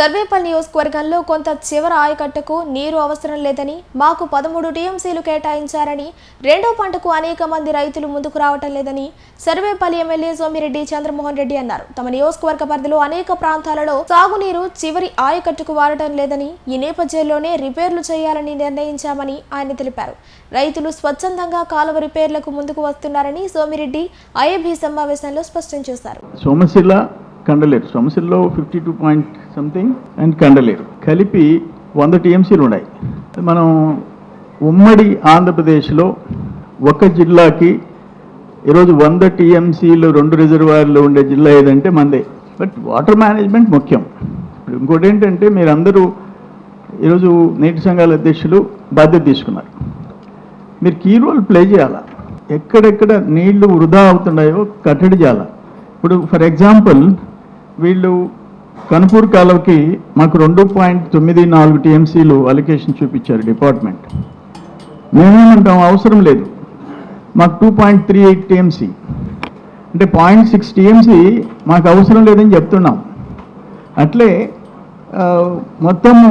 సర్వేపల్లి నియోజకవర్గంలో కొంత చివర ఆయకట్టకు నీరు అవసరం లేదని మాకు పదమూడు టీఎంసీలు కేటాయించారని రెండో పంటకు అనేక మంది రైతులు ముందుకు రావటం లేదని సర్వేపల్లి ఎమ్మెల్యే సోమిరెడ్డి చంద్రమోహన్ రెడ్డి అన్నారు. తమ నియోజకవర్గ పరిధిలో అనేక ప్రాంతాలలో సాగునీరు చివరి ఆయకట్టుకు వాడటం లేదని ఈ నేపథ్యంలోనే రిపేర్లు చేయాలని నిర్ణయించామని ఆయన తెలిపారు. రైతులు స్వచ్ఛందంగా కాలువ రిపేర్లకు ముందుకు వస్తున్నారని సోమిరెడ్డి ఐఏబీ సమావేశంలో స్పష్టం చేశారు. Somasila Kandaleru. సోమశిలలో fifty two point something and Kandaleru. కలిపి వంద టీఎంసీలు ఉన్నాయి. మనం ఉమ్మడి ఆంధ్రప్రదేశ్లో ఒక జిల్లాకి ఈరోజు వంద టీఎంసీలు రెండు రిజర్వాయర్లు ఉండే జిల్లా ఏదంటే మందే. బట్ వాటర్ మేనేజ్మెంట్ ముఖ్యం. ఇప్పుడు ఇంకోటి ఏంటంటే మీరందరూ ఈరోజు నీటి సంఘాల అధ్యక్షులు బాధ్యత తీసుకున్నారు. మీరు కీ రోల్ ప్లే చేయాలా? ఎక్కడెక్కడ నీళ్ళు వృధా అవుతున్నాయో కట్టడి చేయాలా? ఇప్పుడు ఫర్ ఎగ్జాంపుల్ వీళ్ళు కనుపూర్ కాలువకి మాకు రెండు పాయింట్ తొమ్మిది నాలుగు టీఎంసీలు అలికేషన్ చూపించారు డిపార్ట్మెంట్. మేమేమంటాం? అవసరం లేదు. మాకు two point three eight TMC. అంటే పాయింట్ సిక్స్ టీఎంసీ మాకు అవసరం లేదని చెప్తున్నాం. అట్లే మొత్తము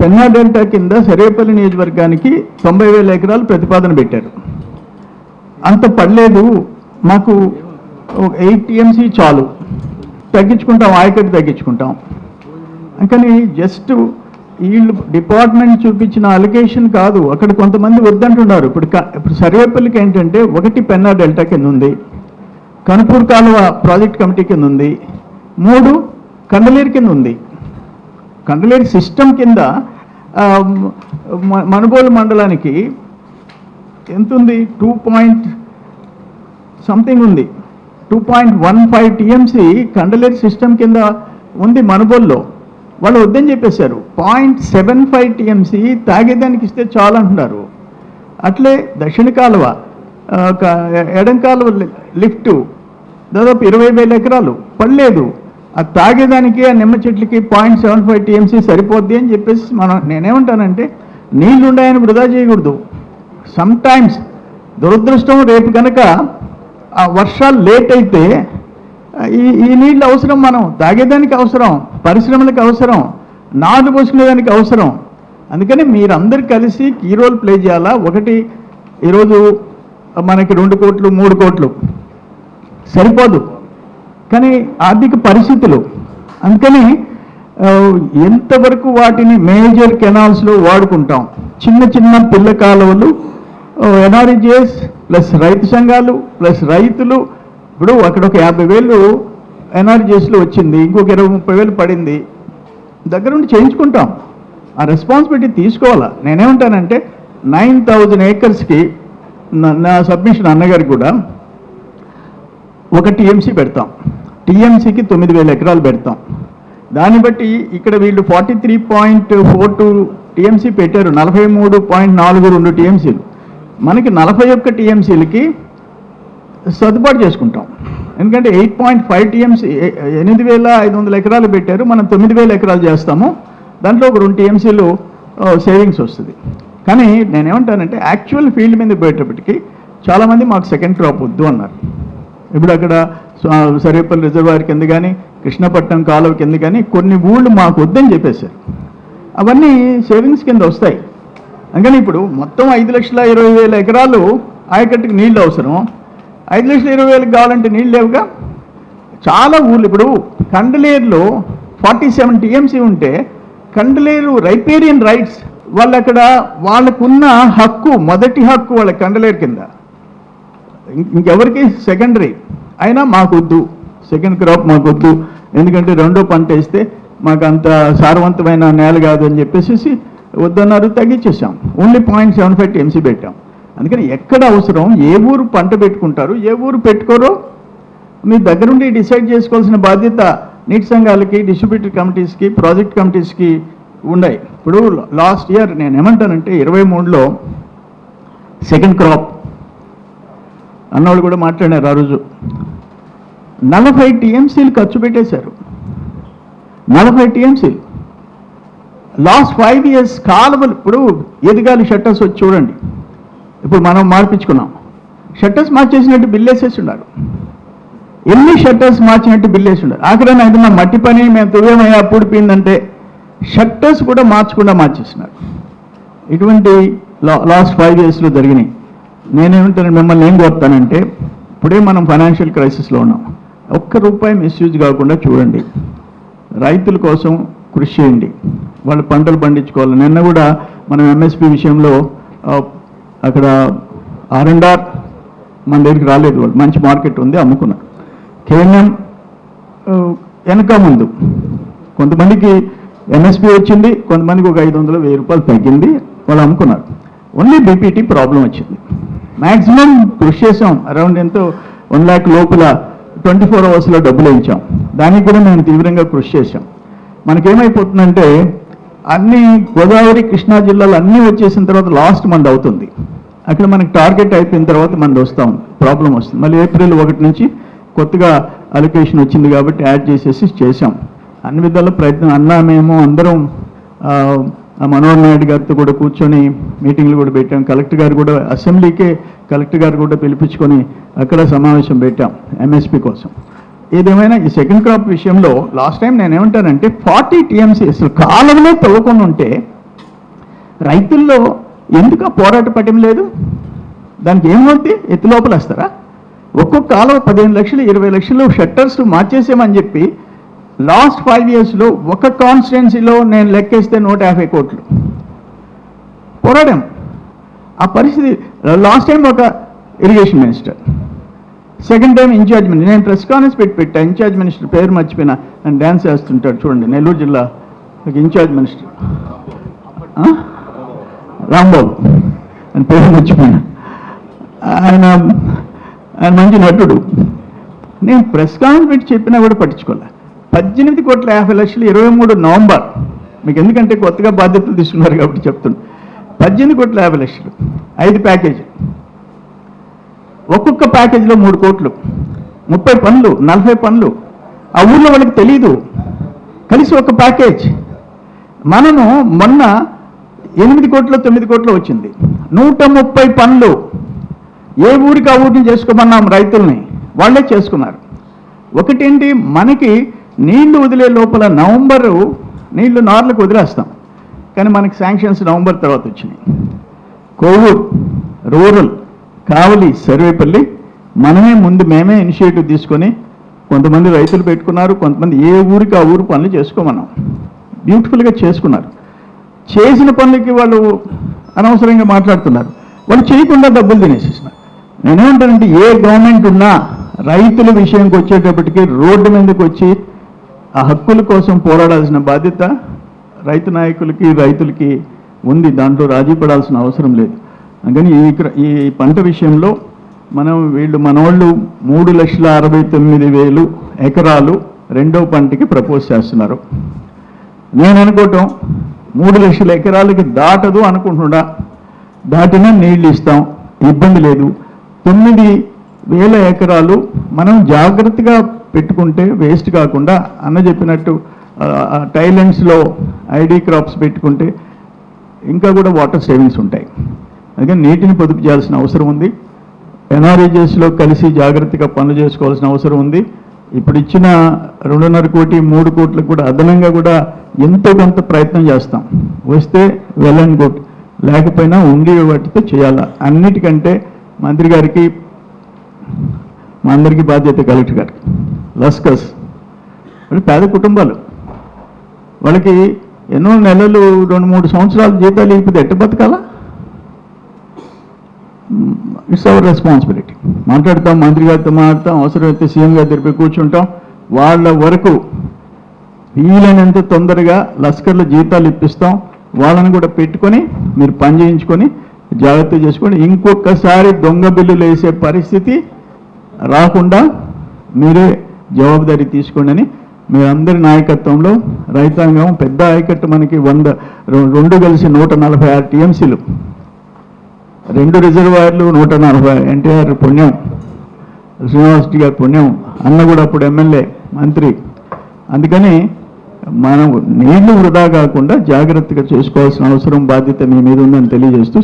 పెన్నా డెల్టా కింద సరేపల్లి నియోజకవర్గానికి తొంభై వేల ఎకరాలు ప్రతిపాదన పెట్టారు. అంత పడలేదు. మాకు ఎయిట్ టీఎంసీ చాలు. తగ్గించుకుంటాం ఆయకట్టు తగ్గించుకుంటాం. అంకని జస్ట్ వీళ్ళు డిపార్ట్మెంట్ చూపించిన అలొకేషన్ కాదు. అక్కడ కొంతమంది వద్దంటున్నారు. ఇప్పుడు ఇప్పుడు సర్వేపల్లికి ఏంటంటే ఒకటి పెన్నా డెల్టా కింద ఉంది. కనుపూర్ కాలువ ప్రాజెక్ట్ కమిటీ కింద ఉంది. మూడు కండలేరు కింద ఉంది. కండలేరు సిస్టమ్ కింద మనుగోలు మండలానికి ఎంత ఉంది? టూ పాయింట్ సంథింగ్ ఉంది. Two point one five TMC Kandaleru system కింద ఉంది మనుబోల్లో వాళ్ళు వద్దని చెప్పేశారు. పాయింట్ సెవెన్ ఫైవ్ టీఎంసీ తాగేదానికి ఇస్తే చాలు అంటున్నారు. అట్లే దక్షిణ కాలువ ఎడం కాలువ లి- లిఫ్ట్ దాదాపు ఇరవై వేల ఎకరాలు. పడలేదు. ఆ తాగేదానికి ఆ నిమ్మ చెట్లకి పాయింట్ సెవెన్ ఫైవ్ టీఎంసీ సరిపోద్ది అని చెప్పేసి మనం నేనేమంటానంటే నీళ్ళు ఉండాయని వృధా చేయకూడదు. సమ్ టైమ్స్ దురదృష్టం రేపు కనుక ఆ వర్షాలు లేట్ అయితే ఈ ఈ నీళ్ళు అవసరం మనం తాగేదానికి అవసరం పరిశ్రమలకు అవసరం నాటు పోసుకునేదానికి అవసరం. అందుకని మీరందరు కలిసి కీ రోల్ ప్లే చేయాలా? ఒకటి ఈరోజు మనకి రెండు కోట్లు మూడు కోట్లు. సరిపోదు. కానీ ఆర్థిక పరిస్థితులు. అందుకని ఎంతవరకు వాటిని మేజర్ కెనాల్స్లో వాడుకుంటాం? చిన్న చిన్న పిల్ల కాలువలు ఎన్ఆర్జిఎస్ ప్లస్ రైతు సంఘాలు ప్లస్ రైతులు. ఇప్పుడు అక్కడ ఒక యాభై వేలు ఎన్ఆర్జిఎస్లో వచ్చింది ఇంకొక ఇరవై ముప్పై వేలు పడింది. దగ్గర నుండి చేయించుకుంటాం. ఆ రెస్పాన్సిబిలిటీ తీసుకోవాలా? నేనేమంటానంటే నైన్ థౌజండ్ ఏకర్స్కి నా సబ్మిషన్ అన్నగారికి కూడా ఒక టీఎంసీ పెడతాం. టీఎంసీకి తొమ్మిది వేల ఎకరాలు పెడతాం. దాన్ని బట్టి ఇక్కడ వీళ్ళు forty three point four two TMC పెట్టారు. నలభై మూడు పాయింట్ నాలుగు రెండు టీఎంసీలు మనకి నలభై ఒక్క టీఎంసీలకి సర్దుబాటు చేసుకుంటాం. ఎందుకంటే ఎయిట్ పాయింట్ ఫైవ్ టీఎంసీ ఎనిమిది వేల ఐదు వందల ఎకరాలు పెట్టారు మనం తొమ్మిది వేల ఎకరాలు చేస్తాము. దాంట్లో ఒక రెండు టీఎంసీలు సేవింగ్స్ వస్తుంది. కానీ నేనేమంటానంటే యాక్చువల్ ఫీల్డ్ మీద పోయేటప్పటికి చాలామంది మాకు సెకండ్ క్రాప్ వద్దు అన్నారు. ఇప్పుడు అక్కడ సర్వేపల్లి రిజర్వాయర్ కింద కానీ కృష్ణపట్నం కాలువ కింద కానీ కొన్ని ఊళ్ళు మాకు వద్దని చెప్పేశారు. అవన్నీ సేవింగ్స్ కింద వస్తాయి. అందుకని ఇప్పుడు మొత్తం ఐదు లక్షల ఇరవై వేల ఎకరాలు ఆయకట్టుకు నీళ్ళు అవసరం. ఐదు లక్షల ఇరవై వేలకు కావాలంటే నీళ్ళు లేవుగా? చాలా ఊళ్ళు ఇప్పుడు కండలేరులో ఫార్టీ సెవెన్ టీఎంసీ ఉంటే కండలేరు రైపేరియన్ రైట్స్ వాళ్ళు అక్కడ వాళ్ళకున్న హక్కు మొదటి హక్కు వాళ్ళ కండలేరు కింద. ఇంకెవరికి? సెకండరీ. అయినా మాకొద్దు. సెకండ్ క్రాప్ మాకొద్దు. ఎందుకంటే రెండో పంట వేస్తే మాకు అంత సారవంతమైన నేల కాదు అని చెప్పేసి వద్దన్నారు తగ్గించేసాం only point seven five TMC పెట్టాం. అందుకని ఎక్కడ అవసరం ఏ ఊరు పంట పెట్టుకుంటారు ఏ ఊరు పెట్టుకోరో మీ దగ్గరుండి డిసైడ్ చేసుకోవాల్సిన బాధ్యత నీటి సంఘాలకి డిస్ట్రిబ్యూటర్ కమిటీస్కి ప్రాజెక్ట్ కమిటీస్కి ఉన్నాయి. ఇప్పుడు లాస్ట్ ఇయర్ నేను ఏమంటానంటే ఇరవై మూడులో సెకండ్ క్రాప్ అన్నవాళ్ళు కూడా మాట్లాడారు ఆ రోజు. నలభై టీఎంసీలు ఖర్చు పెట్టేశారు. నలభై టీఎంసీలు లాస్ట్ ఫైవ్ ఇయర్స్ కాలువలు ఇప్పుడు ఎదిగాలి షట్టర్స్ వచ్చి చూడండి. ఇప్పుడు మనం మార్పించుకున్నాం. షట్టర్స్ మార్చేసినట్టు బిల్లేసేసి ఉన్నారు ఎన్ని షట్టర్స్ మార్చినట్టు బిల్లేసి ఉన్నారు ఆఖరణ ఏదన్నా మట్టి పని మేము తువ్యమయ్యా పూడిపోయిందంటే షట్టర్స్ కూడా మార్చకుండా మార్చేస్తున్నారు. ఇటువంటి లా- లాస్ట్ ఫైవ్ ఇయర్స్లో జరిగినాయి. నేనేమంటాను మిమ్మల్ని ఏం కోరుతానంటే ఇప్పుడే మనం ఫైనాన్షియల్ క్రైసిస్లో ఉన్నాం. ఒక్క రూపాయి మిస్యూజ్ కాకుండా చూడండి. రైతుల కోసం కృషి చేయండి. వాళ్ళు పంటలు పండించుకోవాలి. నిన్న కూడా మనం ఎంఎస్పి విషయంలో అక్కడ ఆర్ అండ్ ఆర్ మన దగ్గరికి రాలేదు వాళ్ళు. మంచి మార్కెట్ ఉంది అమ్ముకున్నారు. కేఎన్ఎం వెనక ముందు కొంతమందికి ఎంఎస్పి వచ్చింది కొంతమందికి ఒక ఐదు వందలు వెయ్యి రూపాయలు తగ్గింది వాళ్ళు అమ్ముకున్నారు. ఓన్లీ బీపీటీ ప్రాబ్లం వచ్చింది. మ్యాక్సిమం కృషి చేసాం అరౌండ్ ఎంతో వన్ ల్యాక్ లోపల ట్వంటీ ఫోర్ అవర్స్లో డబ్బులు ఇచ్చాం దానికి కూడా మేము తీవ్రంగా కృషి చేశాం. మనకేమైపోతుందంటే అన్ని గోదావరి కృష్ణా జిల్లాలు అన్నీ వచ్చేసిన తర్వాత లాస్ట్ మంత్ అవుతుంది. అక్కడ మనకి టార్గెట్ అయిపోయిన తర్వాత మనది వస్తాం. ప్రాబ్లం వస్తుంది. మళ్ళీ ఏప్రిల్ ఒకటి నుంచి కొత్తగా అలొకేషన్ వచ్చింది కాబట్టి యాడ్ చేసేసి చేశాం. అన్ని విధాల ప్రయత్నం అన్నా మేము అందరం మనోహర్ నాయుడు గారితో కూడా కూర్చొని మీటింగ్లు కూడా పెట్టాం. కలెక్టర్ గారు కూడా అసెంబ్లీకే కలెక్టర్ గారు కూడా పిలిపించుకొని అక్కడ సమావేశం పెట్టాం. ఎంఎస్పి కోసం. ఏదేమైనా ఈ సెకండ్ క్రాప్ విషయంలో లాస్ట్ టైం నేను ఏమంటానంటే ఫార్టీ టీఎంసీ అసలు కాలంలో తవ్వకుండా ఉంటే రైతుల్లో ఎందుకు ఆ పోరాట పటం లేదు? దానికి ఏమవుద్ది ఎత్తు లోపల వస్తారా? ఒక్కొక్క కాలం పదిహేను లక్షలు ఇరవై లక్షలు షట్టర్స్ మార్చేసామని చెప్పి లాస్ట్ ఫైవ్ ఇయర్స్లో ఒక కాన్స్టిట్యున్సీలో నేను లెక్కేస్తే నూట యాభై కోట్లు. పోరాడాం. ఆ పరిస్థితి లాస్ట్ టైం ఒక irrigation minister second time incharge minister నేను ప్రెస్ కాన్ఫరెన్స్ పెట్టి పెట్టా. ఇన్ఛార్జ్ మినిస్టర్ పేరు మర్చిపోయినా. నేను డ్యాన్స్ వేస్తుంటాడు చూడండి. నెల్లూరు జిల్లా ఇన్ఛార్జ్ మినిస్టర్ ఆ? రాంబాబు. అని పేరు మర్చిపోయినా. ఆయన ఆయన మంచి నటుడు. నేను ప్రెస్ కాన్ఫరెన్స్ పెట్టి చెప్పినా కూడా పట్టించుకోలే. పద్దెనిమిది కోట్ల యాభై లక్షలు ఇరవై మూడు నవంబర్. మీకు ఎందుకంటే కొత్తగా బాధ్యతలు తీసుకున్నారు కాబట్టి చెప్తున్నాను పద్దెనిమిది కోట్ల యాభై లక్షలు. ఐదు ప్యాకేజీ ఒక్కొక్క ప్యాకేజీలో మూడు కోట్లు. ముప్పై పనులు నలభై పనులు. ఆ ఊళ్ళో వాళ్ళకి తెలియదు కలిసి ఒక ప్యాకేజ్. మనము మొన్న ఎనిమిది కోట్లు తొమ్మిది కోట్లు వచ్చింది. నూట ముప్పై పనులు. ఏ ఊరికి ఆ ఊరిని చేసుకోమన్నాం రైతుల్ని? వాళ్ళే చేసుకున్నారు. ఒకటేంటి? మనకి నీళ్ళు వదిలే లోపల నవంబరు నీళ్ళు నార్లకు వదిలేస్తాం. కానీ మనకి శాంక్షన్స్ నవంబర్ తర్వాత వచ్చినాయి. కోవూరు రూరల్. కావలి సర్వేపల్లి మనమే ముందు మేమే ఇనిషియేటివ్ తీసుకొని కొంతమంది రైతులు పెట్టుకున్నారు కొంతమంది ఏ ఊరికి ఆ ఊరు పనులు చేసుకోమన్నాం. బ్యూటిఫుల్గా చేసుకున్నారు. చేసిన పనులకి వాళ్ళు అనవసరంగా మాట్లాడుతున్నారు. వాళ్ళు చేయకుండా డబ్బులు తినేసేసినారు నేనేమంటానంటే ఏ గవర్నమెంట్ ఉన్నా రైతుల విషయంకి వచ్చేటప్పటికి రోడ్డు మీదకి వచ్చి ఆ హక్కుల కోసం పోరాడాల్సిన బాధ్యత రైతు నాయకులకి రైతులకి ఉంది. దాంట్లో రాజీ పడాల్సిన అవసరం లేదు. అందుకని ఈ ఈ పంట విషయంలో మనం వీళ్ళు మనవాళ్ళు మూడు లక్షల అరవై తొమ్మిది వేలు ఎకరాలు రెండో పంటకి ప్రపోజ్ చేస్తున్నారు. నేను అనుకోవటం మూడు లక్షల ఎకరాలకి దాటదు అనుకుంటున్నా. దాటినా నీళ్ళు ఇస్తాం ఇబ్బంది లేదు. తొమ్మిది వేల ఎకరాలు మనం జాగ్రత్తగా పెట్టుకుంటే వేస్ట్ కాకుండా అన్న చెప్పినట్టు టైలెండ్స్లో ఐడి క్రాప్స్ పెట్టుకుంటే ఇంకా కూడా వాటర్ సేవింగ్స్ ఉంటాయి. అందుకని నీటిని పొదుపు చేయాల్సిన అవసరం ఉంది. ఎన్ఆర్ఈజెస్లో కలిసి జాగ్రత్తగా పనులు చేసుకోవాల్సిన అవసరం ఉంది. ఇప్పుడు ఇచ్చిన రెండున్నర కోటి మూడు కోట్లకు కూడా అదనంగా కూడా ఎంతో కొంత ప్రయత్నం చేస్తాం. వస్తే వెల్ అండ్ గుడ్. లేకపోయినా ఉండి వాటితో చేయాలా? అన్నిటికంటే మంత్రి గారికి మా అందరికీ బాధ్యత కలెక్టర్ గారికి. లస్కస్ అంటే పేద కుటుంబాలు. వాళ్ళకి ఎన్నో నెలలు రెండు మూడు సంవత్సరాలు జీతాలు ఇప్పుడు ఎట్ట బతకాలా? ఇట్స్ అవర్ రెస్పాన్సిబిలిటీ మాట్లాడతాం మంత్రి గారితో మాట్లాడతాం అవసరమైతే సీఎం గారి దగ్గర కూర్చుంటాం. వాళ్ళ వరకు వీలైనంత తొందరగా లస్కర్ల జీతాలు ఇప్పిస్తాం. వాళ్ళని కూడా పెట్టుకొని మీరు పని చేయించుకొని జాగ్రత్త చేసుకోండి. ఇంకొకసారి దొంగ బిల్లులు వేసే పరిస్థితి రాకుండా మీరే జవాబుదారీ తీసుకోండి అని మీరందరి నాయకత్వంలో రైతాంగం పెద్ద ఆయకట్టు మనకి వంద రెండు కలిసి నూట నలభై ఆరు టీఎంసీలు. రెండు రిజర్వాయర్లు నూట నలభై ఎన్టీఆర్ పుణ్యం శ్రీనివాసరెడ్డి గారి పుణ్యం అన్న కూడా అప్పుడు ఎమ్మెల్యే మంత్రి. అందుకని మనం నీళ్ళు వృధా కాకుండా జాగ్రత్తగా చేసుకోవాల్సిన అవసరం బాధ్యత మీ మీద ఉందని తెలియజేస్తూ